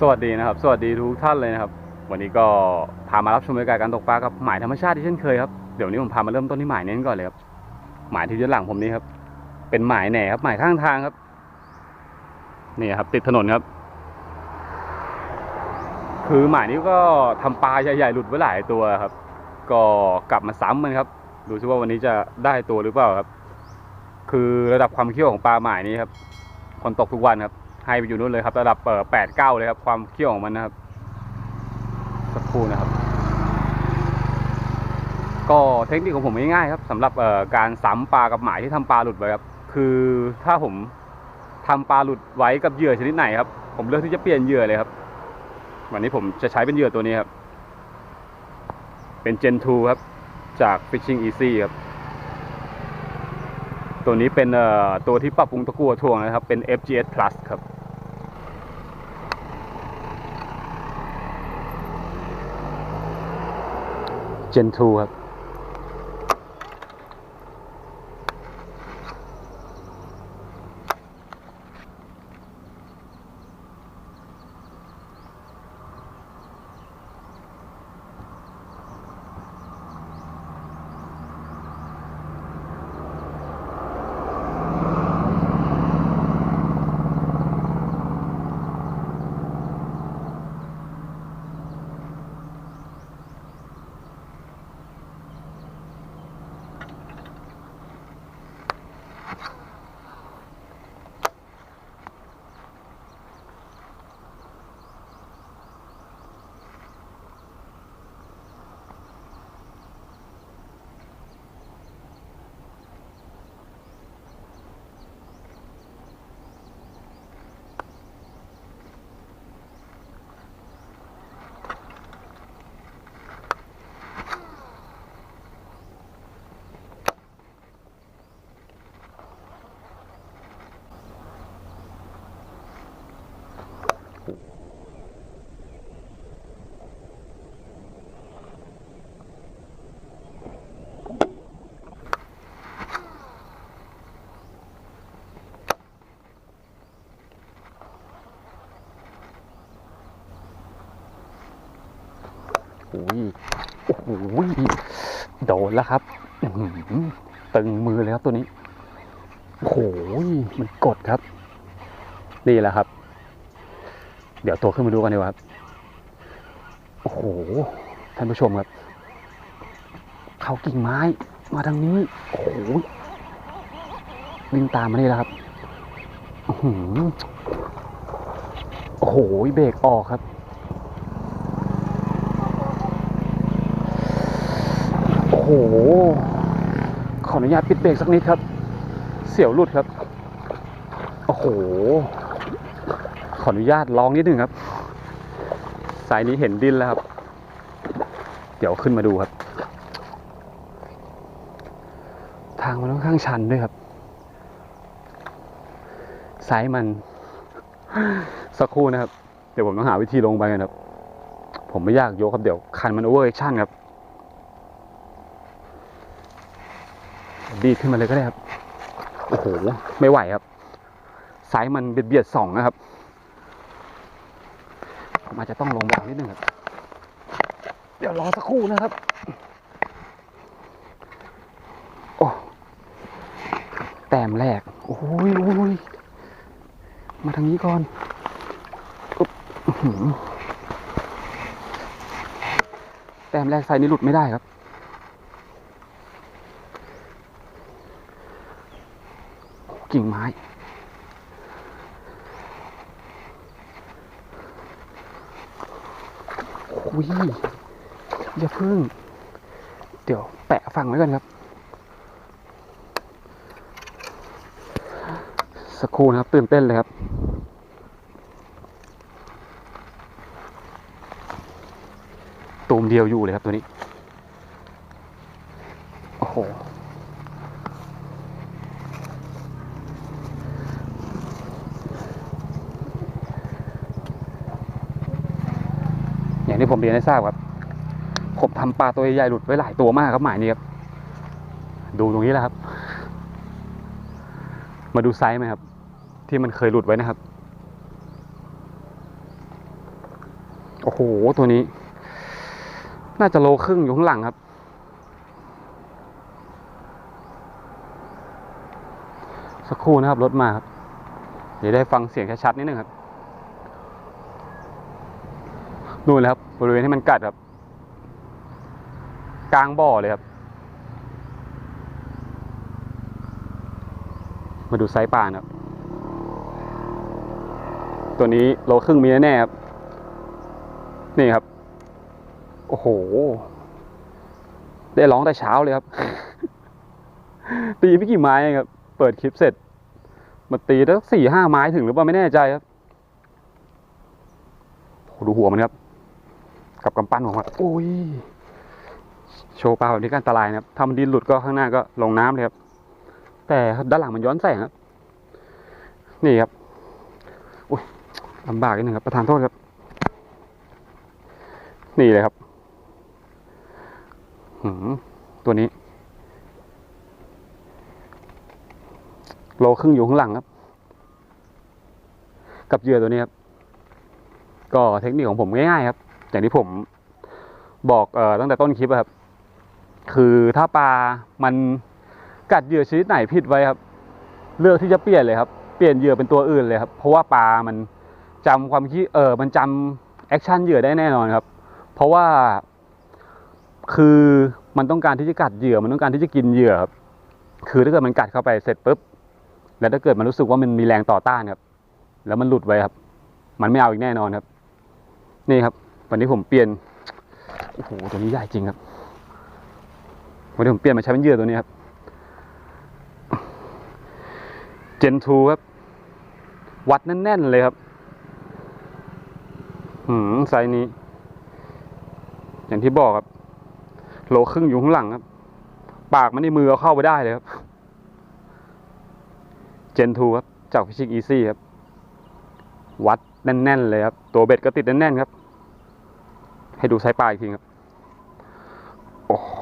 สวัสดีนะครับ สวัสดีทุกท่านเลยนะครับ วันนี้ก็พามารับชมบรรยากาศการตกปลากับหมายธรรมชาติที่เช่นเคยครับเดี๋ยวนี้ผมพามาเริ่มต้นที่หมายเน้นก่อนเลยครับหมายที่ด้านหลังผมนี้ครับ เป็นหมายแหน่ครับหมายข้างทางครับนี่ครับ ติดถนนครับ คือหมายนี้ก็ทำปลาใหญ่ๆหลุดไว้หลายตัวครับ ก็กลับมาซ้ำมันครับ ดูซิว่าวันนี้จะได้ตัวหรือเปล่าครับ คือระดับความเขี้ยวของปลาหมายนี้ครับ คนตกทุกวันครับ ให้ไปอยู่นู่นเลยครับระดับเอ่อแปดเก้าเลยครับ ความเขี้ยวของมันนะครับ สักครู่นะครับ ก็เทคนิคของผมง่ายๆครับสำหรับการซ้ำปลากับหมายที่ทำปลาหลุดไว้ครับ คือถ้าผมทำปลาหลุดไว้กับเหยื่อชนิดไหนครับ ผมเลือกที่จะเปลี่ยนเหยื่อเลยครับ วันนี้ผมจะใช้เป็นเหยื่อตัวนี้ครับ เป็น Gen 2ครับ จาก Fishing Easy ครับตัวนี้เป็นตัวที่ปรับปรุงตะกั่วถ่วงนะครับ เป็น FGS Plus ครับ Gen 2 ครับ โอ้ยโอ้โหโดนแล้วครับตึงมือเลยครับตัวนี้ โอ้โหมันกดครับ นี่แหละครับ เดี๋ยวตัวขึ้นมาดูกันดีกว่าครับ โอ้โห ท่านผู้ชมครับ เขากิ่งไม้มาทางนี้ โอ้โหวิ่งตามมานี่แล้วครับโอ้โห เบรกออกครับ โอ้โห ขออนุญาตปิดเบรกสักนิดครับ เสียวหลุดครับ โอ้โห ออนุญาตลองนิดหนึ่งครับ สายนี้เห็นดินแล้วครับ เดี๋ยวขึ้นมาดูครับ ทางมันค่อนข้างชันด้วยครับ สายมัน สักครู่นะครับ เดี๋ยวผมต้องหาวิธีลงไปกันครับ ผมไม่อยากโยกครับเดี๋ยวคันมันโอเวอร์แอคชั่นครับ ดีขึ้นมาเลยก็ได้ครับ โอ้โห ไม่ไหวครับ สายมันเบียดเบียดสองนะครับ อาจจะต้องลงแบบนิดนึงครับ เดี๋ยวรอสักครู่นะครับ โอ้แต้มแรก โอ้ยโอ้ยมาทางนี้ก่อนอุ๊บอื้อหือแต้มแรกไซส์นี้หลุดไม่ได้ครับกิ่งไม้ อ้ยอย่าเพิ่ง เดี๋ยวแปะฟังไว้กันครับ สักครู่นะครับ ตื่นเต้นเลยครับตูมเดียวอยู่เลยครับตัวนี้ โอ้โห อย่างที่ผมเรียนให้ทราบครับ ผมทำปลาตัวใหญ่หลุดไว้หลายตัวมากครับหมายนี้ครับ ดูตรงนี้แหละครับ มาดูไซส์ไหมครับ ที่มันเคยหลุดไว้นะครับ โอ้โห ตัวนี้ น่าจะโลครึ่งอยู่ข้างหลังครับ สักครู่นะครับรถมาครับ เดี๋ยวได้ฟังเสียงชัดๆนิดนึงครับ นู่นเลยครับ บริเวณที่มันกัดครับ กลางบ่อเลยครับ มาดูไซส์ปลานครับ ตัวนี้โลครึ่งมีแน่ครับ นี่ครับ โอ้โห ได้ร้องแต่เช้าเลยครับ ตีไม่กี่ไม้เองครับ เปิดคลิปเสร็จ มาตีตั้งสี่ห้าไม้ถึงหรือเปล่าไม่แน่ใจครับโหดูหัวมันครับ กับกำปั้นของมันโอ้ยโชว์ปลาแบบนี้ก็อันตรายนะครับถ้ามันดินหลุดก็ข้างหน้าก็ลงน้ำเลยครับ แต่ด้านหลังมันย้อนแสงครับ นี่ครับอุ้ยลำบากนิดนึงครับประธานโทษครับ นี่เลยครับหืมตัวนี้ โลครึ่งอยู่ข้างหลังครับ กับเหยื่อตัวนี้ครับ ก็เทคนิคของผมง่ายๆครับ อย่างที่ผมบอกเอ่อตั้งแต่ต้นคลิปครับ คือถ้าปลามันกัดเหยื่อชนิดไหนผิดไว้ครับ เลือกที่จะเปลี่ยนเลยครับ เปลี่ยนเหยื่อเป็นตัวอื่นเลยครับ เพราะว่าปลามันจำความคิดเออมันจำแอคชั่นเหยื่อได้แน่นอนครับ เพราะว่าคือมันต้องการที่จะกัดเหยื่อ มันต้องการที่จะกินเหยื่อครับ คือถ้าเกิดมันกัดเข้าไปเสร็จปุ๊บ แล้วถ้าเกิดมันรู้สึกว่ามันมีแรงต่อต้านครับ แล้วมันหลุดไว้ครับ มันไม่เอาอีกแน่นอนครับ นี่ครับ วันนี้ผมเปลี่ยนโอ้โหตัวนี้ใหญ่จริงครับวันนี้ผมเปลี่ยนมาใช้เป็นเหยื่อตัวนี้ครับเจนทูครับ วัดแน่นๆเลยครับหืมไซส์นี้ อย่างที่บอกครับ โลครึ่งอยู่ข้างหลังครับ ปากมันในมือเอาเข้าไปได้เลยครับ เจนทูครับจากฟิชิกอีซี่ครับ วัดแน่นๆเลยครับ ตัวเบ็ดก็ติดแน่นๆครับ ให้ดูไซส์ปลาอีกทีครับ โอ้โห